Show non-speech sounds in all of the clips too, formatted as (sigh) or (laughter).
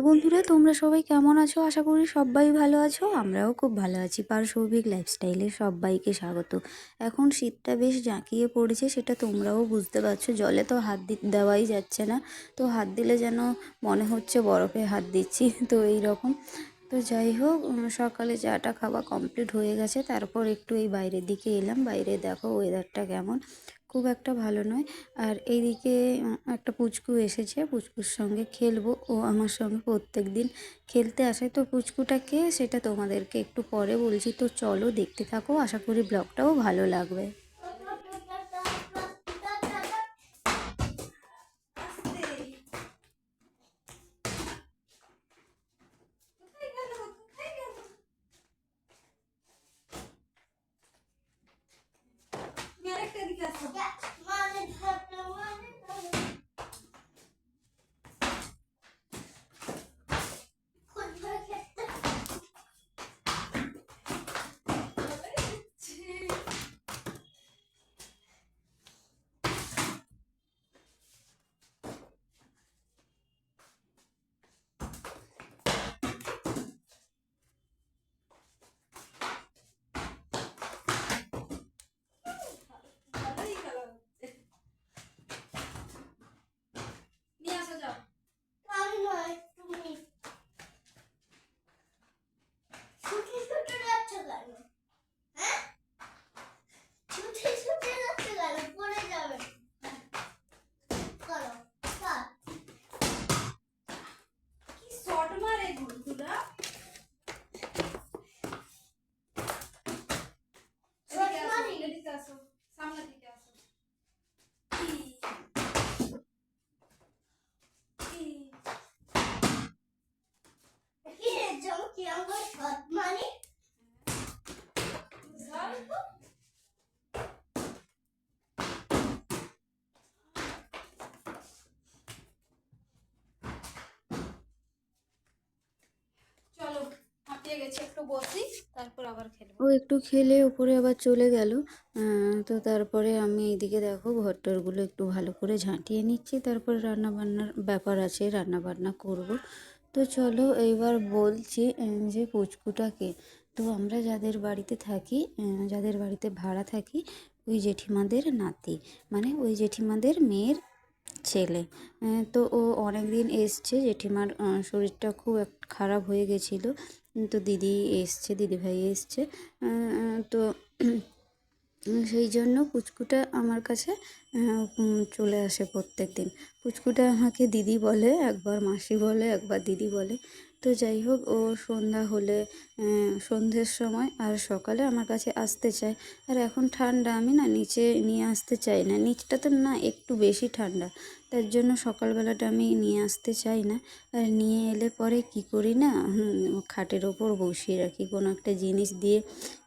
Hello বন্ধুরা, তোমরা সবাই কেমন আছো? আশা করি সবাই ভালো আছো। আমরাও খুব ভালো আছি। পারসৌভিক লাইফস্টাইলে সবাইকে স্বাগত। এখন শীতটা বেশ জাঁকিয়ে পড়েছে, সেটা তোমরাও বুঝতে পারছ। জলে তো হাত দেওয়াই যাচ্ছে না। তো হাত দিলে যেন মনে হচ্ছে বরফে হাত দিচ্ছি, (laughs) তো এই রকম তো যাই হোক সকালে চাটা খাওয়া কমপ্লিট হয়ে গেছে। তারপর একটু এই বাইরের দিকে এলাম। বাইরে দেখো ওয়েদারটা কেমন। খুব একটা ভালো নয়। আর এইদিকে একটা পুচকু এসেছে। পুচকুর সঙ্গে খেলব। ও আমার সঙ্গে প্রত্যেক দিন খেলতে আসে। তো পুচকুটাকে সেটা তোমাদেরকে একটু পরে বলছি। তো চলো দেখতে থাকো। আশা করি ব্লগটাও ভালো লাগবে আমি নয় তুমি ছুটে ছুটে যাচ্ছ কেন হ্যাঁ ছুটে ছুটে যাচ্ছ কেন পড়ে যাবে করো স্টার্ট কি শট মারে বন্ধুরা Shot এদিকে আসো, মারি? এদিকে আসো সামনে দিকে আসো কি রে জম কি আমার শট মানে চলো হাঁপিয়ে গেছি, একটু বসি, তারপর আবার খেলব। ও একটু খেলে ওপরে আবার চলে গেল। তো তারপরে আমি এইদিকে দেখো ঘরটরগুলো একটু ভালো করে ঝাঁটিয়ে নিচ্ছি, তারপরে রান্না বান্নার ব্যাপার আছে রান্না বান্না করব। তো চলো এইবার বলছি যে পুচকুটাকে, তো আমরা যাদের বাড়িতে থাকি যাদের বাড়িতে ভাড়া থাকি, ওই জেঠিমাদের নাতি মানে ওই জেঠিমাদের মেয়ের ছেলে। তো ও অনেক দিন এসছে, জেঠিমার শরীরটা খুব খারাপ হয়ে গেছিল। তো দিদি এসছে, দিদিভাই এসছে। তো সেই জন্য পুচকুটা আমার কাছে চলে আসে প্রত্যেক দিন পুচকুটা আমাকে দিদি বলে, একবার মাসি বলে, একবার দিদি বলে। তো যাই হোক, ও সন্ধ্যা হলে সন্ধ্যের সময় আর সকালে আমার কাছে আসতে চায়। আর এখন ঠান্ডা, আমি না নিচে নিয়ে আসতে চাই না। নিচটা তো না একটু বেশি ঠান্ডা, তার জন্য সকালবেলাটা আমি নিয়ে আসতে চাই না। আর নিয়ে এলে পরে কি করি না খাটের ওপর বসিয়ে রাখি, কোনো একটা জিনিস দিয়ে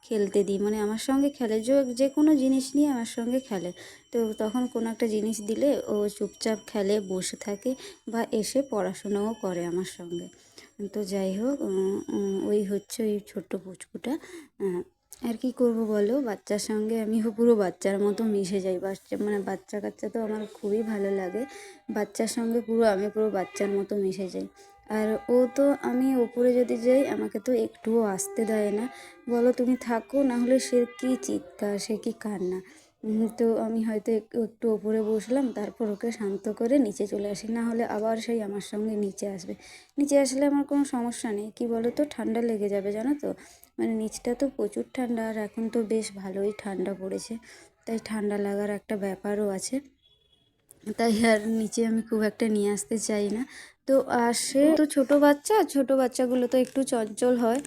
খেলতে দিই। মানে আমার সঙ্গে খেলে যে কোনো জিনিস নিয়ে আমার সঙ্গে খেলে। তো তখন কোনো একটা জিনিস দিলে ও চুপচাপ খেলে, বসে থাকে বা এসে পড়াশোনাও করে আমার সঙ্গে। তো যাই হোক ওই হচ্ছে ওই ছোট্ট পুচকুটা। আর কি করব বলো? বাচ্চার সঙ্গে আমি পুরো বাচ্চার মতো মিশে যাই। বাচ্চা মানে বাচ্চা কাচ্চা তো আমার খুবই ভালো লাগে। বাচ্চার সঙ্গে পুরো, আমি পুরো বাচ্চার মতো মিশে যাই। আর ও তো, আমি ওপরে যদি যাই, আমাকে তো একটুও আসতে দেয় না। বলো তুমি থাকো না হলে সে কি চিৎকার, সে কি কান্না। তো আমি হয়তো একটু ওপরে বসলাম, তারপর ওকে শান্ত করে নিচে চলে আসি। না হলে আবার সেই আমার সঙ্গে নিচে আসবে। নিচে আসলে আমার কোনো সমস্যা নেই। কি বলো তো ঠান্ডা লেগে যাবে, জানো তো? মানে নিচটা তো প্রচুর ঠান্ডা, আর এখন তো বেশ ভালোই ঠান্ডা পড়েছে। তাই ঠান্ডা লাগার একটা ব্যাপারও আছে। তাই আর নিচে আমি খুব একটা নিয়ে আসতে চাই না। তো আসে তো ছোট বাচ্চা ছোট বাচ্চাগুলো তো একটু চঞ্চল হয়।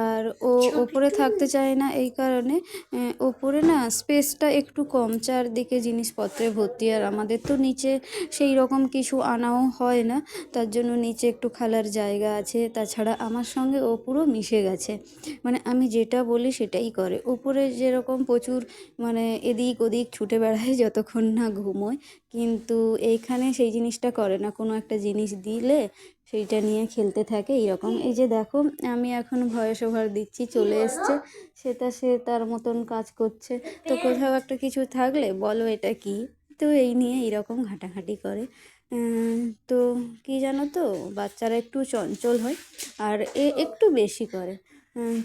আর ও ওপরে থাকতে চায় না এই কারণে ওপরে না স্পেসটা একটু কম চারদিকে জিনিসপত্রে ভর্তি। আর আমাদের তো নিচে সেই রকম কিছু আনাও হয় না তার জন্য নিচে একটু খালার জায়গা আছে। তাছাড়া আমার সঙ্গে ও পুরো মিশে গেছে। মানে আমি যেটা বলি সেটাই করে। উপরে যেরকম প্রচুর মানে এদিক ওদিক ছুটে বেড়ায় যতক্ষণ না ঘুমোয় কিন্তু এইখানে সেই জিনিসটা করে না। কোনো একটা জিনিস দিলে সেইটা নিয়ে খেলতে থাকে এইরকম। এই যে দেখো, আমি এখন ভয়েস ওভার দিচ্ছি, চলে এসছে। সেটা সে তার মতন কাজ করছে। তো কোথাও একটা কিছু থাকলে বলো এটা কি? তো এই নিয়ে এইরকম ঘাটাঘাটি করে। তো কি জানো তো, বাচ্চারা একটু চঞ্চল হয় আর এ একটু বেশি করে।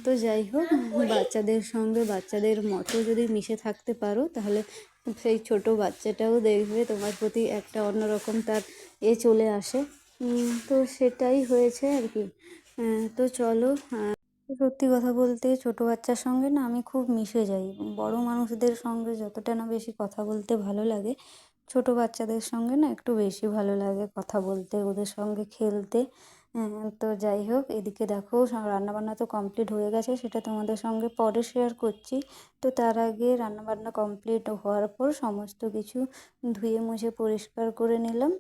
তো যাই হোক, বাচ্চাদের সঙ্গে বাচ্চাদের মতো যদি মিশে থাকতে পারো, তাহলে সেই ছোট বাচ্চাটাও দেখবে তোমার প্রতি একটা অন্যরকম তার এ চলে আসে। তো সেটাই হয়েছে আর কি। তো চলো সত্যি কথা বলতে ছোট বাচ্চার সঙ্গে না আমি খুব মিশে যাই। বড় মানুষদের সঙ্গে যতটা না বেশি কথা বলতে ভালো লাগে, ছোট বাচ্চাদের সঙ্গে না একটু বেশি ভালো লাগে কথা বলতে, ওদের সঙ্গে খেলতে। তো যাই হোক, এদিকে দেখো, রান্নাবান্না তো কমপ্লিট হয়ে গেছে, সেটা তোমাদের সঙ্গে পরে শেয়ার করছি। তো তার আগে রান্নাবান্না কমপ্লিট হওয়ার পর সমস্ত কিছু ধুয়ে মুছে পরিষ্কার করে নিলাম।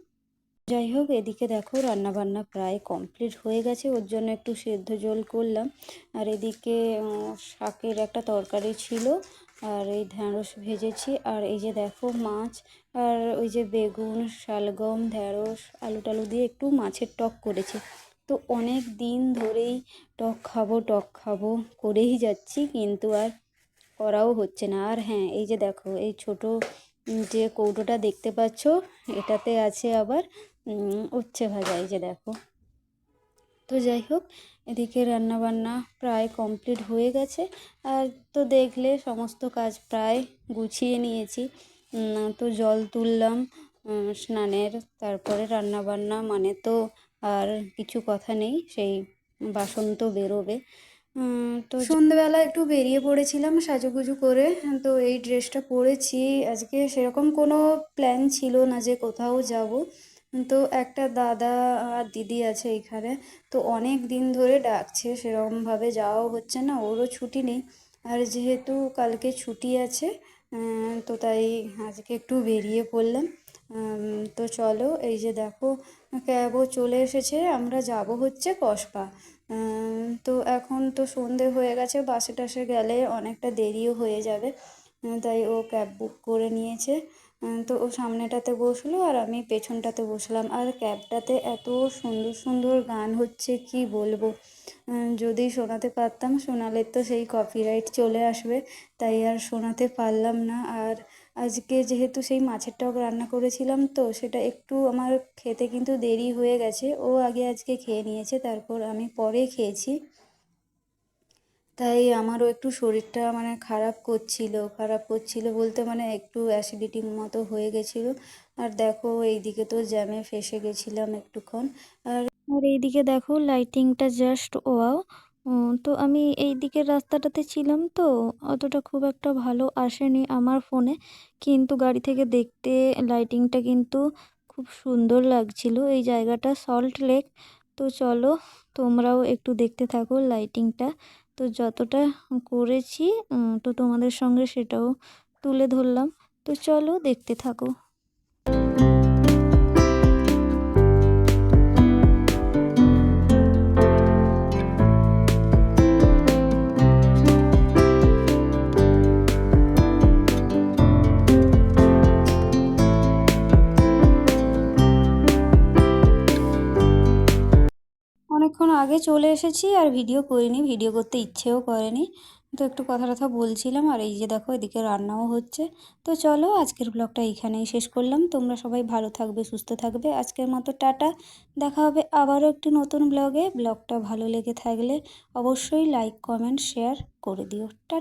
যাই হোক, এদিকে দেখো রান্নাবান্না প্রায় কমপ্লিট হয়ে গেছে। ওর জন্য একটু সেদ্ধ জল করলাম। আর এদিকে শাকের একটা তরকারি ছিল। আর এই ঢ্যাঁড়স ভেজেছি। আর এই যে দেখো মাছ, আর ওই যে বেগুন, শালগম, ঢ্যাঁড়স, আলু টালু দিয়ে একটু মাছের টক করেছি। তো অনেক দিন ধরেই টক খাব টক খাব করেই যাচ্ছি, কিন্তু আর করাও হচ্ছে না। আর হ্যাঁ এই যে দেখো, এই ছোট যে কৌটোটা দেখতে পাচ্ছ, এটাতে আছে আবার উচ্ছে ভাজা, এই যে দেখো। তো যাই হোক, এদিকে রান্না বান্না প্রায় কমপ্লিট হয়ে গেছে। আর তো দেখলে সমস্ত কাজ প্রায় গুছিয়ে নিয়েছি। তো জল তুললাম স্নানের, তারপরে রান্না বান্না মানে তো আর কিছু কথা নেই, সেই বাসন তো বেরোবে। তো সন্ধেবেলা একটু বেরিয়ে পড়েছিলাম সাজুগুজু করে, তো এই ড্রেসটা পরেছি। আজকে সেরকম কোনো প্ল্যান ছিল না যে কোথাও যাব। তো একটা দাদা আর দিদি আছে এখানে, তো অনেক দিন ধরে ডাকছে সেরকমভাবে যাওয়াও হচ্ছে না, ওরও ছুটি নেই। আর যেহেতু কালকে ছুটি আছে তো তাই আজকে একটু বেরিয়ে পড়লাম। তো চলো, এই যে দেখো, ক্যাবও চলে এসেছে, আমরা যাব হচ্ছে কসবা। তো এখন তো সন্ধে হয়ে গেছে, বাসে টাসে গেলে অনেকটা দেরিও হয়ে যাবে তাই ও ক্যাব বুক করে নিয়েছে। তো ও সামনেটাতে বসল আর আমি পেছনটাতে বসলাম। আর ক্যাবটাতে এত সুন্দর সুন্দর গান হচ্ছে, কি বলব? যদি শোনাতে পারতাম, শোনালে তো সেই কপিরাইট চলে আসবে। তাই আর শোনাতে পারলাম না। আর আজকে যেহেতু সেই মাছের টক রান্না করেছিলাম, তো সেটা একটু আমার খেতে কিন্তু দেরি হয়ে গেছে। ও আগে আজকে খেয়ে নিয়েছে, তারপর আমি পরে খেয়েছি। তাই আমারও একটু শরীরটা মানে খারাপ করছিল খারাপ করছিল বলতে মানে একটু অ্যাসিডিটির মতো হয়ে গেছিল। আর দেখো এইদিকে তো জ্যামে ফেসে গেছিলাম একটুক্ষণ। আর আর এইদিকে দেখো লাইটিংটা জাস্ট ওয়াও তো আমি এই দিকের রাস্তাটাতে ছিলাম তো, অতটা খুব একটা ভালো আসেনি আমার ফোনে কিন্তু গাড়ি থেকে দেখতে লাইটিংটা কিন্তু খুব সুন্দর লাগছিল। এই জায়গাটা সল্ট লেক তো চলো তোমরাও একটু দেখতে থাকো লাইটিংটা তো যতটা করেছি তো তোমাদের সঙ্গে সেটাও তুলে ধরলাম। তো চলো দেখতে থাকো। আগে চলে এসেছি আর ভিডিও করিনি, ভিডিও করতে ইচ্ছেও করেনি। তো একটু কথা টথা বলছিলাম আর এই যে দেখো এদিকে রান্নাও হচ্ছে। তো চলো আজকের ব্লগটা এইখানেই শেষ করলাম। তোমরা সবাই ভালো থাকবে, সুস্থ থাকবে। আজকের মতো টাটা। দেখা হবে আবারও একটি নতুন ব্লগে। ব্লগটা ভালো লেগে থাকলে অবশ্যই লাইক, কমেন্ট, শেয়ার করে দিও। টাটা